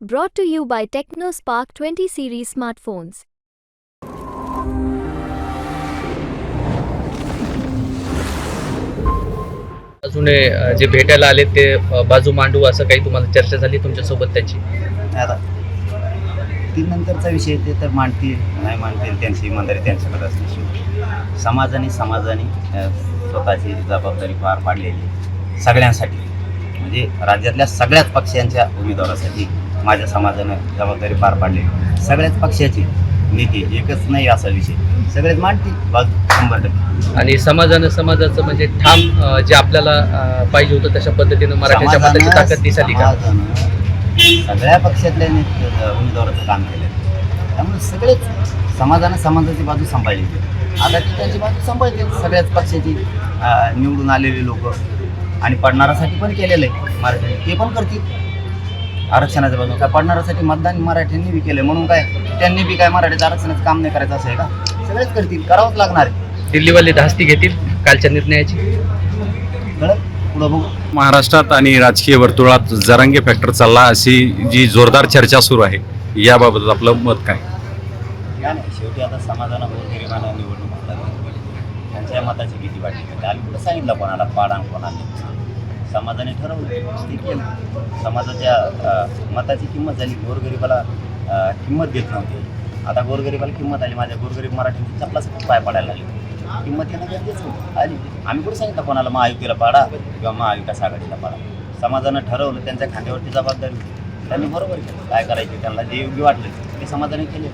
Brought to you by TechnoSpark 20 series smartphones. अजून अ, जे भेटायला आले ते अ, बाजू मांडू असं काही तुम्हाला चर्चा झाली तुमच्यासोबत त्याची? आता ती नंतरचा विषय ते तर मांडतील नाही मांडतील त्यांची इमानदारी त्यांच्याकडे असते शेवटी समाजाने समाजाने अ, स्वतःची जबाबदारी पार पाडलेली सगळ्यांसाठी. म्हणजे राज्यातल्या सगळ्याच पक्षांच्या उमेदवारासाठी माझ्या समाजानं जबाबदारी पार पाडलेली सगळ्याच पक्षाची नीती एकच नाही असा विषय. सगळेच मांडतील. बाजू शंभर टक्के. आणि समाजानं समाजाचं म्हणजे ठाम जे आपल्याला पाहिजे होतं तशा पद्धतीनं मताची समाजानं- ताकद दिसाली का? सगळ्या पक्षातल्या उमेदवाराचं काम केलं त्यामुळे सगळेच समाजानं समाजाची बाजू सांभाळली. आता ते त्यांची बाजू सांभाळतील सगळ्याच पक्षाची निवडून आलेले लोक. आणि पडणारासाठी पण केलेलं आहे मराठ्यांनी ते पण करतील. आरक्षणाच्या बाजू काय पडणारासाठी मतदान मराठ्यांनी बी केलं म्हणून काय? त्यांनी बी काय मराठीचं आरक्षणाचं काम नाही करायचं असं आहे का? सगळेच करतील. करावंच लागणार आहे. दिल्लीवाले धास्ती घेतील कालच्या निर्णयाची? कळत पुढं बघू. महाराष्ट्रात आणि राजकीय वर्तुळात जरांगे फॅक्टर चालला अशी जी जोरदार चर्चा सुरू आहे याबाबत आपलं मत काय? शेवटी आता गोरगरिबांना निवडणूक त्या मताची भीती वाटली म्हणजे आम्ही कुठं सांगितलं कोणाला पाडा कोणाला समाजाने ठरवलं ते केलं. समाजाच्या मताची किंमत झाली. गोरगरिबाला किंमत देत नव्हती. आता गोरगरिबाला किंमत आली. माझ्या गोरगरीब मराठीची चपलाच पाय पडायला लागली. किंमत येणं गरजेचं आली. आम्ही कुठं सांगितलं कोणाला महायुतीला पाडा किंवा महाविकास आघाडीला पाडा. समाजानं ठरवलं. त्यांच्या खांद्यावरती जबाबदारी त्यांनी बरोबर केलं. काय करायचं? त्यांना जे योग्य वाटलं ते समाजाने केले.